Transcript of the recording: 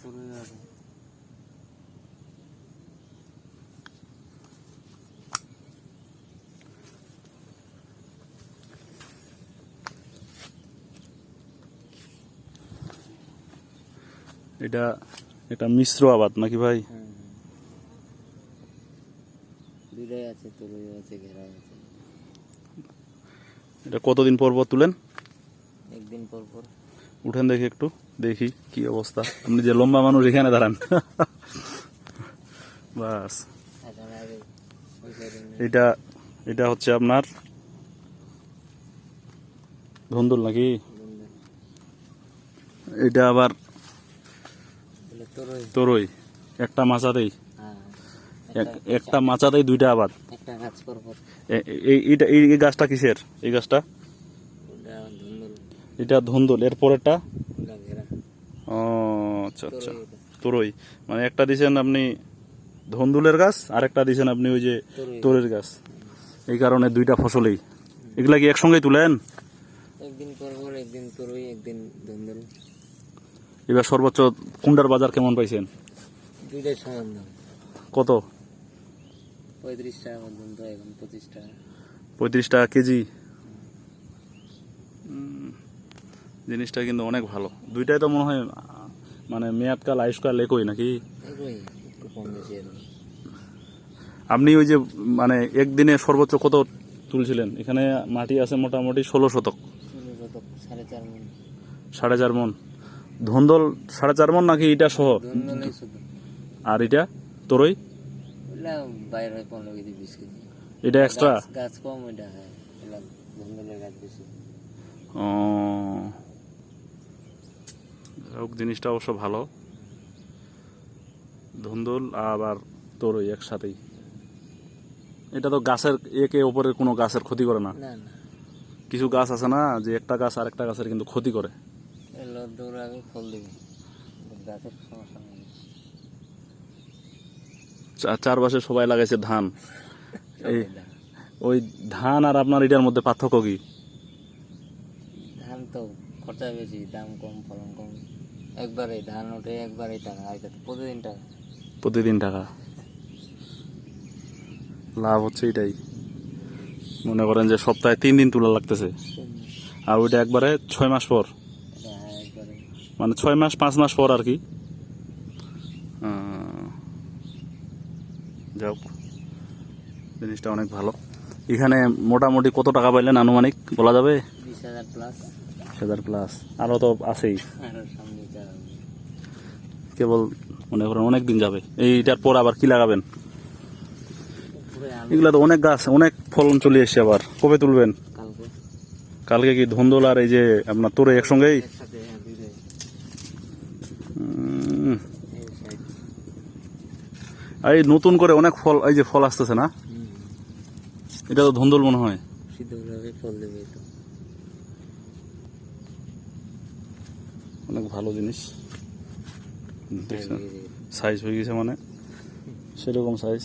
তরুই আছে এটা এটা মিশ্র আবাদ নাকি ভাই। দুটাই আছে আছে ঘেরা আছে। এটা কতদিন পর পর তুলেন? একদিন পর পর। উঠেন দেখি একটু দেখি কি অবস্থা। আপনি যে লম্বা মানুষ এখানে দাঁড়ান। বাস। এটা এটা হচ্ছে আপনার ধন্দুল নাকি। এটা আবার তরই। একটা মাচাতেই এক- একটা মাচাতেই দুইটা এ- এই- গাছটা কিসের? এই গাছটা? এটা ধন্দুল এর পরেরটা? ওটা ও আচ্ছা আচ্ছা। তরুই। মানে একটা দিছেন আপনি ধন্দুলের গাছ আর একটা দিছেন আপনি ওই যে তরের গাছ। এই কারণে দুইটা ফসলেই। এগুলা কি একসঙ্গেই তুলেন? একদিন পর একদিন তরুই একদিন ধুন্দুল। এবার সর্বোচ্চ কুন্ডার বাজার কেমন পাইছেন? দুইটাই সমান দাম। কত? পঁয়ত্রিশ টাকা পর্যন্ত এখন পঁচিশ টাকা। পঁয়ত্রিশ টাকা কেজি। জিনিসটা কিন্তু অনেক ভালো। দুইটাই তো মনে হয় মানে মেয়াদকাল আয়ুষ্কাল একই নাকি? আপনি ওই যে মানে একদিনে সর্বোচ্চ কত তুলছিলেন? এখানে মাটি আছে মোটামুটি ষোলো শতক। সাড়ে চার মন। ধন্দল সাড়ে চার মন নাকি এটা সহ? আর এটা তোরই? এটা এক্সট্রা গাছ- কম বেশি। ও। হোক জিনিসটা অবশ্য ভালো। ধুন্দুল আবার তোরই একসাথেই। এটা তো গাছের একে ওপরের কোনো গাছের ক্ষতি করে না। কিছু গাছ আছে না যে একটা গাছ আর একটা গাছের কিন্তু ক্ষতি করে। চারপাশে সবাই লাগাইছে ধান। এই ধান। ওই ধান আর আপনার এটার মধ্যে পার্থক্য কি? ধান তো খরচা বেশি দাম কম ফলন কম। একবারে ধান ওঠে একবারে টাকা আর প্রতিদিন টাকা। প্রতিদিন টাকা। লাভ হচ্ছে এটাই। মনে করেন যে সপ্তাহে তিন দিন তোলা লাগতেছে। আর ওইটা একবারে ছয় মাস পর। একবারে মানে ছয় মাস পাঁচ মাস পর আর কি। যাক জিনিসটা অনেক ভালো। এখানে মোটামুটি কত টাকা পাইলেন আনুমানিক? বলা যাবে? বিশ হাজার প্লাস হাজার প্লাস আরও তো আছেই আরও সামনে যা হবে। কেবল মনে করেন অনেক দিন যাবে। এইটার পর আবার কি লাগাবেন? এগুলা তো অনেক গাছ অনেক ফলন চলে এসছে আবার। কবে তুলবেন? কালকে। কালকে কি ধন্দল আর এই যে আপনার তোরে একসঙ্গেই? হ্যাঁ আর এই নতুন করে অনেক ফল এই যে ফল আসতেছে না? এটা তো ধন্দল মনে হয়। অনেক ভালো জিনিস। সাইজ হয়ে গেছে মানে? সেরকম সাইজ